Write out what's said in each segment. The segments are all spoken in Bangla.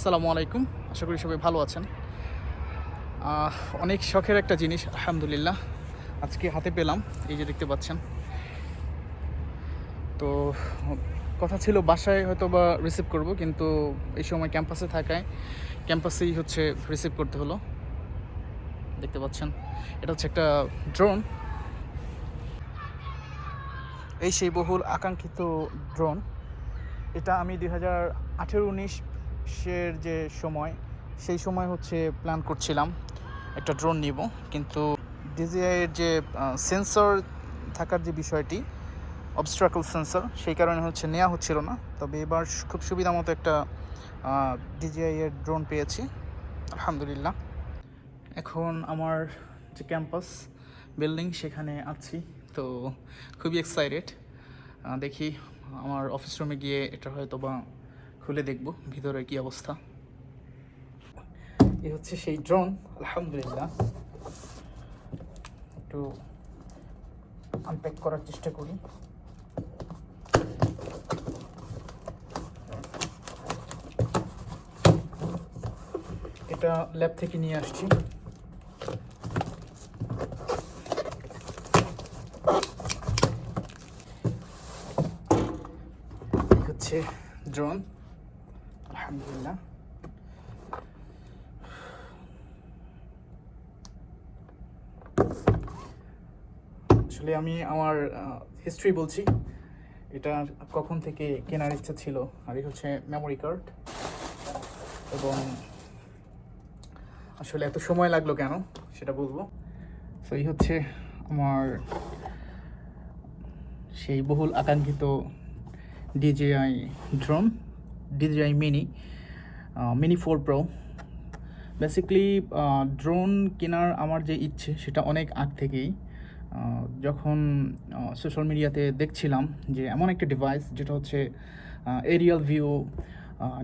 আসসালামু আলাইকুম। আশা করি সবাই ভালো আছেন। অনেক শখের একটা জিনিস, আলহামদুলিল্লাহ। আজকে হাতে পেলাম, এই যে দেখতে পাচ্ছেন। তো, কথা ছিল বাসায় হয়তো বা রিসিভ করব, কিন্তু এই সময় ক্যাম্পাসে থাকায় ক্যাম্পাসেই হচ্ছে রিসিভ করতে হলো। দেখতে পাচ্ছেন, এটা হচ্ছে একটা ড্রোন এই সেই বহুল আকাঙ্ক্ষিত ড্রোন এটা আমি দুই হাজার আঠেরো উনিশের যে সময়, সেই সময় হচ্ছে প্ল্যান করছিলাম। একটা ড্রোন নিব, কিন্তু ডিজিআইয়ের যে সেন্সর থাকার যে বিষয়টি অবস্ট্রাকল সেন্সর সেই কারণে হচ্ছে নেওয়া হচ্ছিল না। তবে এবার খুব সুবিধা মতো একটা ডিজিআই এর ড্রোন পেয়েছি। আলহামদুলিল্লাহ। এখন আমার যে ক্যাম্পাস বিল্ডিং সেখানে আছি। তো খুবই এক্সাইটেড দেখি আমার অফিস রুমে গিয়ে এটা হয়তো বা খুলে দেখব ভিতরে কি অবস্থা। এই হচ্ছে সেই ড্রোন আলহামদুলিল্লাহ। একটু আনপ্যাক করার চেষ্টা করি। এটা ল্যাব থেকে নিয়ে আসছি। হচ্ছে ড্রোন আসলে আমি আমার হিস্ট্রি বলছি। এটা কখন থেকে কেনার ইচ্ছা ছিল? আর এই হচ্ছে মেমোরি কার্ড এবং আসলে এত সময় লাগল কেন, সেটা বলব। তো এই হচ্ছে আমার সেই বহুল আকাঙ্ক্ষিত DJI drone DJI mini mini four pro. Basically drone কেনার আমার যে ইচ্ছে, সেটা অনেক আগ থেকেই যখন সোশ্যাল মিডিয়াতে দেখছিলাম যে এমন একটা ডিভাইস যেটা হচ্ছে এরিয়াল ভিউ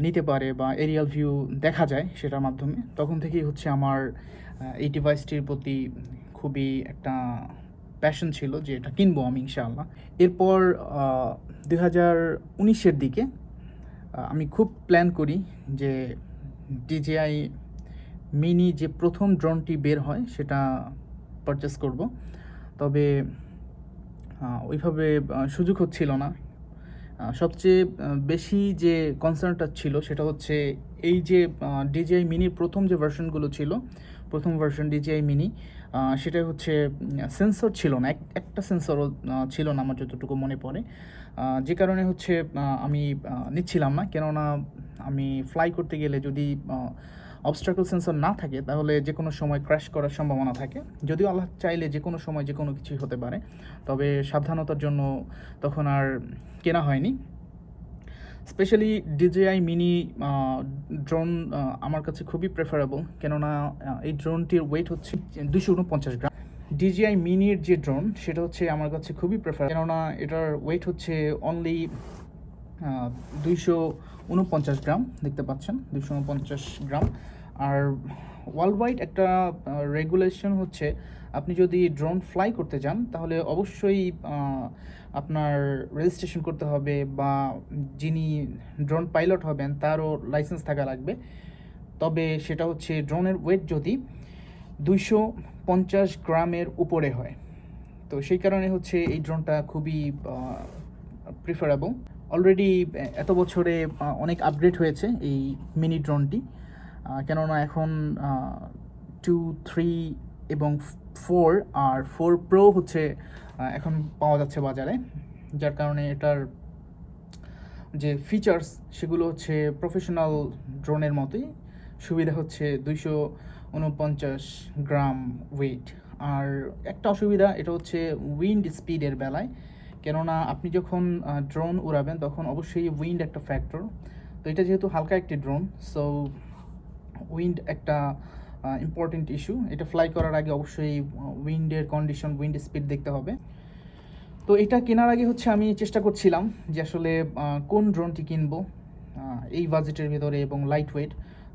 নিতে পারে বা এরিয়াল ভিউ দেখা যায় সেটার মাধ্যমে, তখন থেকেই হচ্ছে আমার এই ডিভাইসটির প্রতি খুবই একটা প্যাশন ছিল যে এটা কিনবো আমি ইনশাআল্লাহ। এরপর দুই হাজার উনিশের দিকে আমি খুব প্ল্যান করি যে ডিজিআই মিনি যে প্রথম ড্রোনটি বের হয়, সেটা পারচেস করব। তবে ওইভাবে সুযোগ হচ্ছিল না। সবচেয়ে বেশি যে কনসার্নটা ছিল সেটা হচ্ছে এই যে ডিজিআই মিনির প্রথম যে ভার্সনগুলো ছিল, প্রথম ভার্সন ডিজিআই মিনি সেটা হচ্ছে সেন্সর ছিল না। এক, একটা সেন্সরও ছিল না আমার যতটুকু মনে পড়ে। যে কারণে হচ্ছে আমি নিচ্ছিলাম না। কেননা আমি ফ্লাই করতে গেলে যদি অবস্ট্রাকল সেন্সর না থাকে, তাহলে যে কোনো সময় ক্র্যাশ করার সম্ভাবনা থাকে। যদিও আল্লাহ চাইলে যে কোনো সময় যে কোনো কিছুই হতে পারে, তবে সাবধানতার জন্য তখন আর কেনা হয়নি। স্পেশালি ডিজেআই মিনি ড্রোন আমার কাছে খুবই প্রেফারেবল কেননা এই ড্রোনটির ওয়েট হচ্ছে দুশো উনপঞ্চাশ গ্রাম। ডিজিআই মিনির যে ড্রোন সেটা হচ্ছে আমার কাছে খুবই প্রেফার কেননা এটার ওয়েট হচ্ছে অনলি দুইশো উনপঞ্চাশ গ্রাম, দেখতে পাচ্ছেন দুশো উনপঞ্চাশ গ্রাম। আর ওয়ার্ল্ড ওয়াইড একটা রেগুলেশন হচ্ছে, আপনি যদি ড্রোন ফ্লাই করতে যান তাহলে অবশ্যই আপনার রেজিস্ট্রেশন করতে হবে বা যিনি ড্রোন পাইলট হবেন, তারও লাইসেন্স থাকা লাগবে। তবে সেটা হচ্ছে ড্রোনের ওয়েট যদি দুইশো পঞ্চাশ গ্রামের উপরে হয়। তো সেই কারণে হচ্ছে, এই ড্রোনটা খুবই প্রিফারেবল অলরেডি এত বছরে অনেক আপগ্রেড হয়েছে এই মিনি ড্রোনটি কেননা এখন টু থ্রি এবং ফোর আর ফোর প্রো হচ্ছে এখন পাওয়া যাচ্ছে বাজারে। যার কারণে এটার যে ফিচার্স সেগুলো হচ্ছে প্রফেশনাল ড্রোনের মতোই। সুবিধা হচ্ছে দুইশো উনপঞ্চাশ গ্রাম ওয়েট আর একটা অসুবিধা, এটা হচ্ছে উইন্ড স্পিডের বেলায়। কেননা আপনি যখন ড্রোন উড়াবেন তখন অবশ্যই উইন্ড একটা ফ্যাক্টর তো এটা যেহেতু হালকা একটি ড্রোন সো উইন্ড একটা ইম্পর্টেন্ট ইস্যু এটা ফ্লাই করার আগে অবশ্যই উইন্ডের কন্ডিশন উইন্ড স্পিড দেখতে হবে। তো এটা কেনার আগে হচ্ছে আমি চেষ্টা করছিলাম যে আসলে কোন ড্রোনটি কিনবো এই বাজেটের ভেতরে এবং লাইট ওয়েট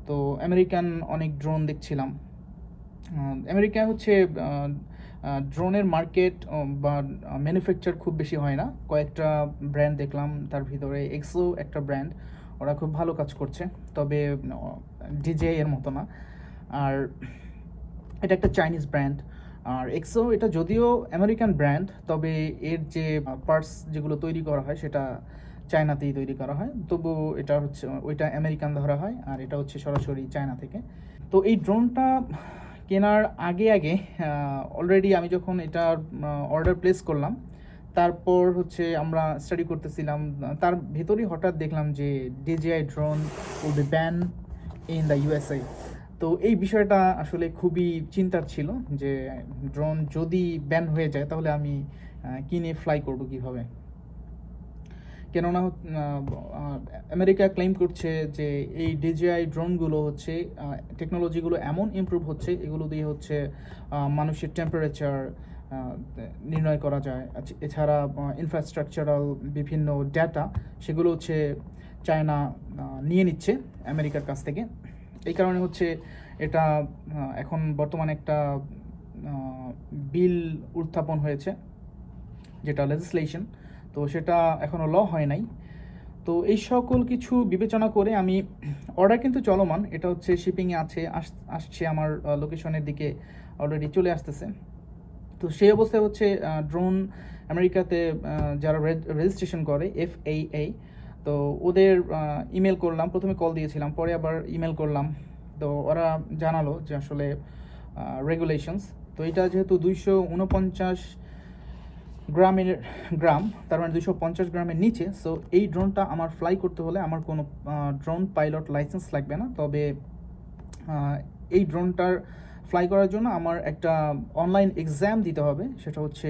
তো আমেরিকান অনেক ড্রোন দেখছিলাম। আমেরিকা হচ্ছে ড্রোনের মার্কেট বা ম্যানুফ্যাকচার খুব বেশি হয় না। কয়েকটা ব্র্যান্ড দেখলাম, তার ভিতরে এক্সো একটা ব্র্যান্ড ওরা খুব ভালো কাজ করছে। তবে ডিজে এর মতো না। আর এটা একটা চাইনিজ ব্র্যান্ড আর এক্সো এটা যদিও আমেরিকান ব্র্যান্ড তবে এর যে পার্টস যেগুলো তৈরি করা হয়, সেটা চায়নাতেই তৈরি করা হয়। তবু এটা হচ্ছে, ওইটা আমেরিকান ধরা হয়, আর এটা হচ্ছে সরাসরি চায়না থেকে। তো এই ড্রোনটা কেনার আগে আগে অলরেডি আমি যখন এটা অর্ডার প্লেস করলাম, তারপর হচ্ছে আমরা স্টাডি করতেছিলাম, তার ভেতরেই হঠাৎ দেখলাম যে DJI drone will be ban in the USA তো এই বিষয়টা আসলে খুবই চিন্তার ছিল যে ড্রোন যদি ব্যান হয়ে যায়, তাহলে আমি কিনে ফ্লাই করব কীভাবে? কেননা আমেরিকা ক্লেম করছে যে এই ডিজিআই ড্রোনগুলো হচ্ছে টেকনোলজিগুলো এমন ইমপ্রুভ হচ্ছে এগুলো দিয়ে হচ্ছে মানুষের টেম্পারেচার নির্ণয় করা যায়। আচ্ছা, এছাড়া ইনফ্রাস্ট্রাকচারাল বিভিন্ন ডেটা সেগুলো হচ্ছে চায়না নিয়ে নিচ্ছে আমেরিকার কাছ থেকে। এই কারণে হচ্ছে এটা এখন বর্তমানে একটা বিল উত্থাপন হয়েছে যেটা লেজিসলেশন তো সেটা এখনও ল হয় নাই। তো এই সকল কিছু বিবেচনা করে আমি অর্ডার কিন্তু চলমান, এটা হচ্ছে শিপিংয়ে আছে, আস- আসছে আমার লোকেশনের দিকে অলরেডি চলে আসতেছে। তো সেই অবস্থায় হচ্ছে ড্রোন আমেরিকাতে যারা রেজিস্ট্রেশন করে এফ তো ওদের ইমেল করলাম, প্রথমে কল দিয়েছিলাম, পরে আবার ইমেল করলাম। তো ওরা জানালো যে আসলে রেগুলেশনস তো এটা যেহেতু দুইশো উনপঞ্চাশ গ্রামের গ্রাম, তার মানে দুইশো পঞ্চাশ গ্রামের নিচে। সো এই ড্রোনটা আমার ফ্লাই করতে হলে আমার কোনো ড্রোন পাইলট লাইসেন্স লাগবে না। তবে এই ড্রোনটার ফ্লাই করার জন্য আমার একটা অনলাইন এক্সাম দিতে হবে। সেটা হচ্ছে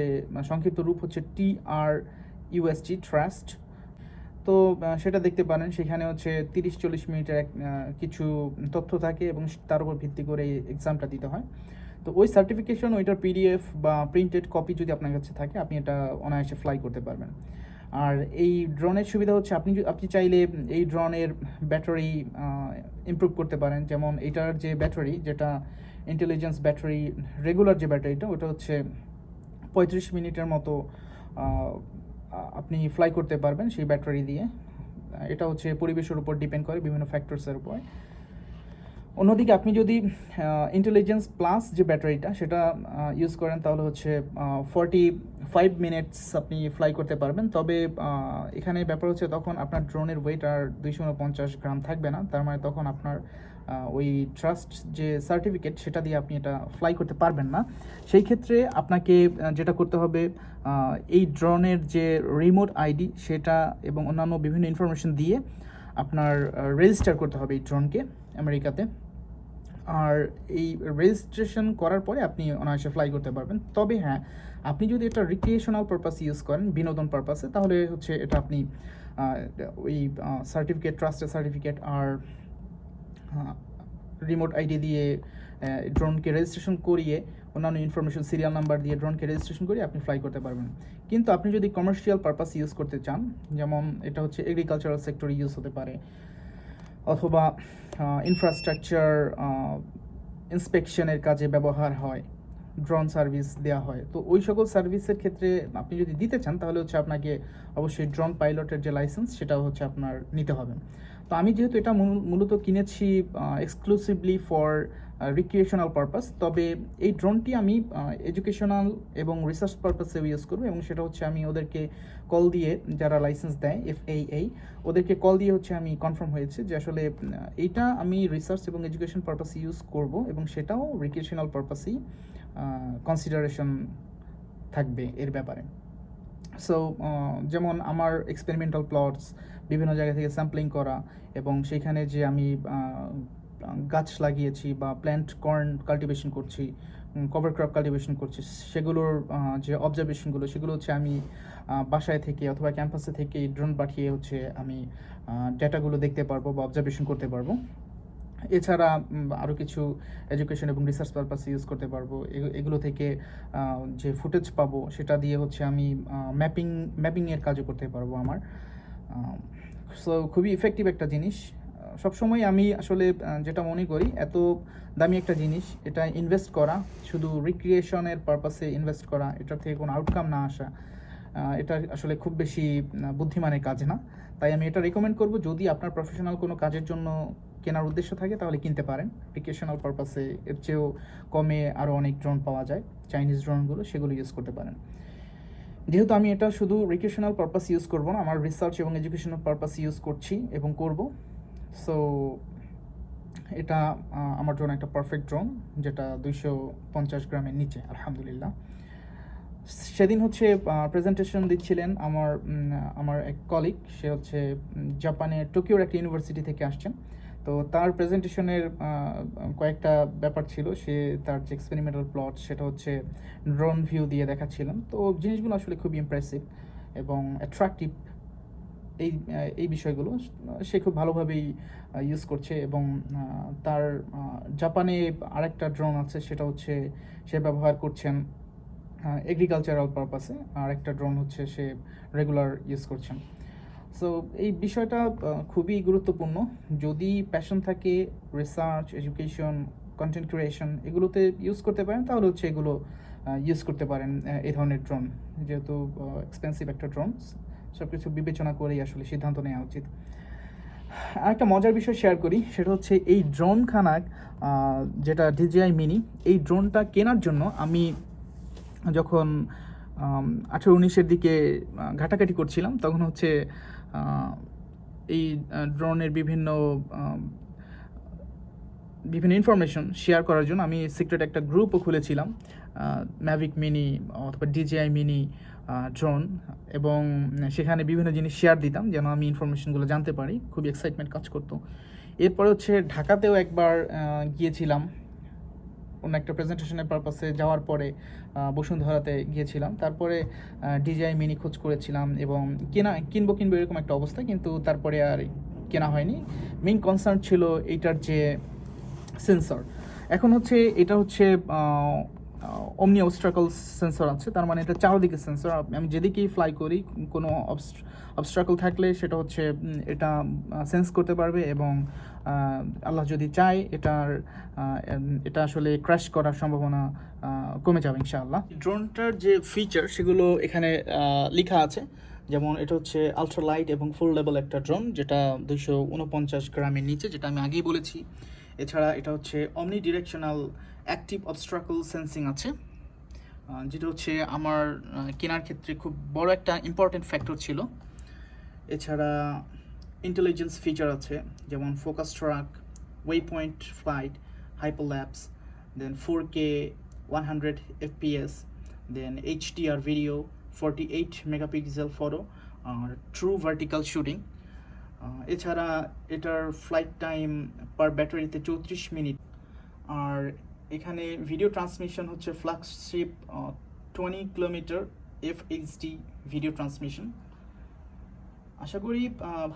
সংক্ষিপ্ত রূপ হচ্ছে টি আর ইউএসটি ট্রাস্ট তো সেটা দেখতে পারেন, সেখানে হচ্ছে তিরিশ চল্লিশ মিনিটের কিছু তথ্য থাকে এবং তার উপর ভিত্তি করে এই এক্সামটা দিতে হয়। তো ওই সার্টিফিকেশন ওইটার পিডিএফ বা প্রিন্টেড কপি যদি আপনার কাছে থাকে, আপনি এটা অনায়াসে ফ্লাই করতে পারবেন। আর এই ড্রোনের সুবিধা হচ্ছে, আপনি আপনি চাইলে এই ড্রোনের ব্যাটারি ইমপ্রুভ করতে পারেন। যেমন এটার যে ব্যাটারি যেটা ইন্টেলিজেন্স ব্যাটারি রেগুলার যে ব্যাটারিটা ওটা হচ্ছে পঁয়ত্রিশ মিনিটের মতো আপনি ফ্লাই করতে পারবেন সেই ব্যাটারি দিয়ে। এটা হচ্ছে পরিবেশের উপর ডিপেন্ড করে বিভিন্ন ফ্যাক্টরসের উপর। অন্যদিকে আপনি যদি ইন্টেলিজেন্স প্লাস যে ব্যাটারিটা সেটা ইউজ করেন, তাহলে হচ্ছে ফর্টি ফাইভ মিনিটস আপনি ফ্লাই করতে পারবেন। তবে এখানে ব্যাপার হচ্ছে তখন আপনার ড্রোনের ওয়েট আর দুইশো উনপঞ্চাশ গ্রাম থাকবে না। তার মানে তখন আপনার ওই ট্রাস্ট যে সার্টিফিকেট সেটা দিয়ে আপনি এটা ফ্লাই করতে পারবেন না। সেই ক্ষেত্রে আপনাকে যেটা করতে হবে এই ড্রোনের যে রিমোট আইডি সেটা এবং অন্যান্য বিভিন্ন ইনফরমেশন দিয়ে আপনার রেজিস্টার করতে হবে এই ড্রোনকে আমেরিকাতে। আর এই রেজিস্ট্রেশন করার পরে আপনি অনায়াসে ফ্লাই করতে পারবেন। তবে হ্যাঁ আপনি যদি এটা রিক্রিয়েশনাল পারপাস ইউজ করেন, বিনোদন পারপাসে তাহলে হচ্ছে এটা আপনি ওই সার্টিফিকেট ট্রাস্টের সার্টিফিকেট আর রিমোট আইডি দিয়ে ড্রোনকে রেজিস্ট্রেশন করিয়ে, অন্যান্য ইনফরমেশন সিরিয়াল নাম্বার দিয়ে ড্রোনকে রেজিস্ট্রেশন করিয়ে আপনি ফ্লাই করতে পারবেন। কিন্তু আপনি যদি কমার্শিয়াল পারপাস ইউজ করতে চান, যেমন এটা হচ্ছে এগ্রিকালচারাল সেক্টরে ইউজ হতে পারে অথবা ইনফ্রাস্ট্রাকচার ইন্সপেকশনের কাজে ব্যবহার হয় ড্রোন সার্ভিস দেওয়া হয়। তো ওই সকল সার্ভিসের ক্ষেত্রে আপনি যদি দিতে চান, তাহলে হচ্ছে আপনাকে অবশ্যই ড্রোন পাইলটের যে লাইসেন্স সেটাও হচ্ছে আপনার নিতে হবে। তো আমি যেহেতু এটা মূলত কিনেছি এক্সক্লুসিভলি ফর রিক্রিয়েশনাল পারপাস তবে এই ড্রোনটি আমি এডুকেশনাল এবং রিসার্চ পারপাসেও ইউজ করব এবং সেটা হচ্ছে আমি ওদেরকে কল দিয়ে যারা লাইসেন্স দেয় এফ এই ওদেরকে কল দিয়ে হচ্ছে আমি কনফার্ম হয়েছে যে আসলে এইটা আমি রিসার্চ এবং এডুকেশন পারপাসে ইউজ করব এবং সেটাও রিক্রিয়েশনাল পারপাসেই কনসিডারেশন থাকবে এর ব্যাপারে। সো যেমন আমার এক্সপেরিমেন্টাল প্লটস বিভিন্ন জায়গা থেকে স্যাম্পলিং করা এবং সেখানে যে আমি গাছ লাগিয়েছি বা প্ল্যান্ট কর্ন কাল্টিভেশন করছি কভার ক্রপ কাল্টিভেশন করছি, সেগুলোর যে অবজারভেশনগুলো সেগুলো হচ্ছে আমি বাসায় থেকে অথবা ক্যাম্পাসে থেকে ড্রোন পাঠিয়ে হচ্ছে আমি ডেটাগুলো দেখতে পারব বা অবজারভেশন করতে পারব। এছাড়া আরও কিছু এডুকেশন এবং রিসার্চ পারপাসে ইউজ করতে পারব। এগু- এগুলো থেকে যে ফুটেজ পাবো, সেটা দিয়ে হচ্ছে আমি ম্যাপিং ম্যাপিংয়ের কাজও করতে পারব আমার। সো খুবই ইফেক্টিভ একটা জিনিস। সবসময় আমি আসলে যেটা মনে করি, এত দামি একটা জিনিস, এটা ইনভেস্ট করা, শুধু রিক্রিয়েশনের পারপাসে ইনভেস্ট করা, এটার থেকে কোনো আউটকাম না আসা এটা আসলে খুব বেশি বুদ্ধিমানের কাজ না। তাই আমি এটা রেকমেন্ড করব, যদি আপনার প্রফেশনাল কোনো কাজের জন্য কেনার উদ্দেশ্য থাকে, তাহলে কিনতে পারেন। রিক্রিয়েশনাল পারপাসে এর চেয়েও কমে আরও অনেক ড্রোন পাওয়া যায় চাইনিজ ড্রোনগুলো সেগুলো ইউজ করতে পারেন। যেহেতু আমি এটা শুধু রিক্রিয়েশনাল পারপাস ইউজ করব না, আমার রিসার্চ এবং এডুকেশনাল পারপাস ইউজ করছি এবং করব। সো এটা আমার জন্য একটা পারফেক্ট ড্রোন যেটা দুইশো পঞ্চাশ গ্রামের নিচে, আলহামদুলিল্লাহ। সেদিন হচ্ছে প্রেজেন্টেশন দিচ্ছিলেন আমার আমার এক কলিগ সে হচ্ছে জাপানের টোকিওর একটা ইউনিভার্সিটি থেকে আসছেন। তো তার প্রেজেন্টেশনের কয়েকটা ব্যাপার ছিল। সে তার যে এক্সপেরিমেন্টাল প্লট সেটা হচ্ছে ড্রোন ভিউ দিয়ে দেখাচ্ছিলেন তো জিনিসগুলো আসলে খুবই ইমপ্রেসিভ এবং অ্যাট্রাকটিভ এই এই বিষয়গুলো সে খুব ভালোভাবেই ইউজ করছে এবং তার জাপানে আরেকটা ড্রোন আছে, সেটা হচ্ছে সে ব্যবহার করছেন এগ্রিকালচারাল পারপাসে আর একটা ড্রোন হচ্ছে সে রেগুলার ইউজ করছেন। সো এই বিষয়টা খুবই গুরুত্বপূর্ণ। যদি প্যাশন থাকে রিসার্চ এডুকেশন কন্টেন্ট ক্রিয়েশন এগুলোতে ইউজ করতে পারেন, তাহলে হচ্ছে এগুলো ইউজ করতে পারেন এই ধরনের ড্রোন যেহেতু এক্সপেন্সিভ একটা ড্রোন সব কিছু বিবেচনা করেই আসলে সিদ্ধান্ত নেওয়া উচিত। আরেকটা মজার বিষয় শেয়ার করি, সেটা হচ্ছে এই ড্রোন খানাক যেটা ডিজিআই মিনি এই ড্রোনটা কেনার জন্য আমি যখন আঠেরো উনিশের দিকে ঘাটাঘাটি করছিলাম, তখন হচ্ছে এই ড্রোনের বিভিন্ন বিভিন্ন ইনফরমেশন শেয়ার করার জন্য আমি সিক্রেট একটা গ্রুপও খুলেছিলাম ম্যাভিক মিনি অথবা ডিজিআই মিনি ড্রোন এবং সেখানে বিভিন্ন জিনিস শেয়ার দিতাম যেন আমি ইনফরমেশনগুলো জানতে পারি। খুবই এক্সাইটমেন্ট কাজ করতো। এরপরে হচ্ছে ঢাকাতেও একবার গিয়েছিলাম। অন্য একটা প্রেজেন্টেশনের পারপাসে যাওয়ার পরে বসুন্ধরাতে গিয়েছিলাম। তারপরে ডিজাই মিনি খোঁজ করেছিলাম এবং কেনা, কিনবো কিনবো এরকম একটা অবস্থা, কিন্তু তারপরে আর কেনা হয়নি। মেইন কনসার্ন ছিল এইটার যে সেন্সর এখন হচ্ছে, এটা হচ্ছে অমনি অবস্ট্রাকল সেন্সর আছে, তার মানে এটা চারদিকে সেন্সর আমি যেদিকেই ফ্লাই করি, কোনো অবস্ট্রাকল থাকলে সেটা হচ্ছে এটা সেন্স করতে পারবে এবং আল্লাহ যদি চায়, এটার এটা আসলে ক্র্যাশ করার সম্ভাবনা কমে যাবে ইনশাআল্লাহ। ড্রোনটার যে ফিচার সেগুলো এখানে লেখা আছে। যেমন এটা হচ্ছে আলট্রা লাইট এবং ফুল লেভেল একটা ড্রোন যেটা দুশো উনপঞ্চাশ গ্রামের নিচে, যেটা আমি আগেই বলেছি। এছাড়া এটা হচ্ছে অমনি ডিরেকশনাল অ্যাক্টিভ অবস্ট্রাকল সেন্সিং আছে যেটা হচ্ছে আমার কেনার ক্ষেত্রে খুব বড় একটা ইম্পর্টেন্ট ফ্যাক্টর ছিল। এছাড়া ইন্টেলিজেন্স ফিচার আছে, যেমন focus track way point flight hyper hyperlapse then four K one hundred FPS then HDR video forty eight megapixel photo আর ট্রু ভার্টিক্যাল শুটিং এছাড়া এটার ফ্লাইট টাইম পার ব্যাটারিতে চৌত্রিশ মিনিট। আর এখানে ভিডিও ট্রান্সমিশন হচ্ছে flagship twenty kilometre F HD video transmission আশা করি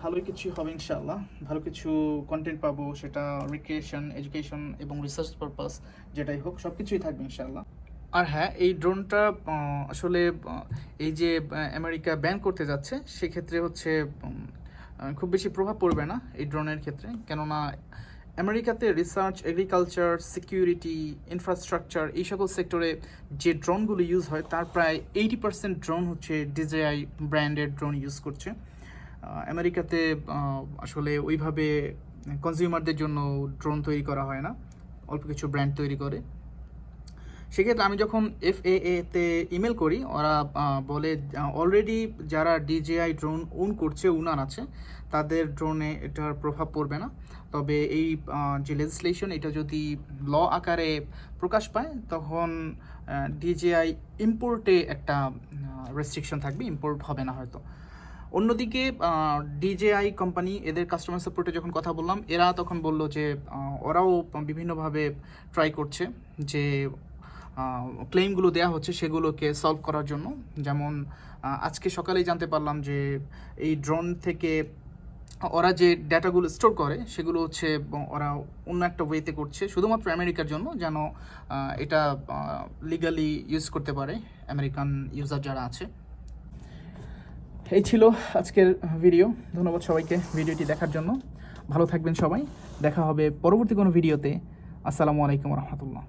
ভালোই কিছু হবে ইনশাআল্লাহ। ভালো কিছু কন্টেন্ট পাবো, সেটা রিক্রিয়েশন এডুকেশন এবং রিসার্চ পারপাস যেটাই হোক সব কিছুই থাকবে ইনশাআল্লাহ। আর হ্যাঁ এই ড্রোনটা আসলে এই যে আমেরিকা ব্যান করতে যাচ্ছে, সেক্ষেত্রে হচ্ছে খুব বেশি প্রভাব পড়বে না এই ড্রোনের ক্ষেত্রে। কেননা আমেরিকাতে রিসার্চ এগ্রিকালচার সিকিউরিটি ইনফ্রাস্ট্রাকচার এই সকল সেক্টরে যে ড্রোনগুলো ইউজ হয়, তার প্রায় এইটি পার্সেন্ট ড্রোন হচ্ছে ডিজেআই ব্র্যান্ডের ড্রোন ইউজ করছে। আমেরিকাতে আসলে ওইভাবে কনজিউমারদের জন্য ড্রোন তৈরি করা হয় না। অল্প কিছু ব্র্যান্ড তৈরি করে। সেক্ষেত্রে আমি যখন এফ তে ইমেল করি, ওরা বলে অলরেডি যারা ডিজেআই ড্রোন ওন করছে, উনার আছে, তাদের ড্রোনে এটার প্রভাব পড়বে না। তবে এই যে লেজিসলেশন এটা যদি ল আকারে প্রকাশ পায়, তখন ডিজেআই ইম্পোর্টে একটা রেস্ট্রিকশন থাকবে ইম্পোর্ট হবে না হয়তো। অন্যদিকে ডিজেআই কোম্পানি এদের কাস্টমার সাপোর্টে যখন কথা বললাম, এরা তখন বলল যে ওরাও বিভিন্নভাবে ট্রাই করছে যে ক্লেমগুলো দেওয়া হচ্ছে সেগুলোকে সলভ করার জন্য। যেমন আজকে সকালেই জানতে পারলাম যে এই ড্রোন থেকে ওরা যে ডেটাগুলো স্টোর করে, সেগুলো হচ্ছে, ওরা অন্য একটা ওয়েতে করছে, শুধুমাত্র আমেরিকার জন্য, যেন এটা লিগালি ইউজ করতে পারে আমেরিকান ইউজার যারা আছে। এই ছিল আজকের ভিডিও ধন্যবাদ সবাইকে ভিডিওটি দেখার জন্য। ভালো থাকবেন সবাই। দেখা হবে পরবর্তী কোনো ভিডিওতে আসসালামু আলাইকুম রহমতুল্লাহ।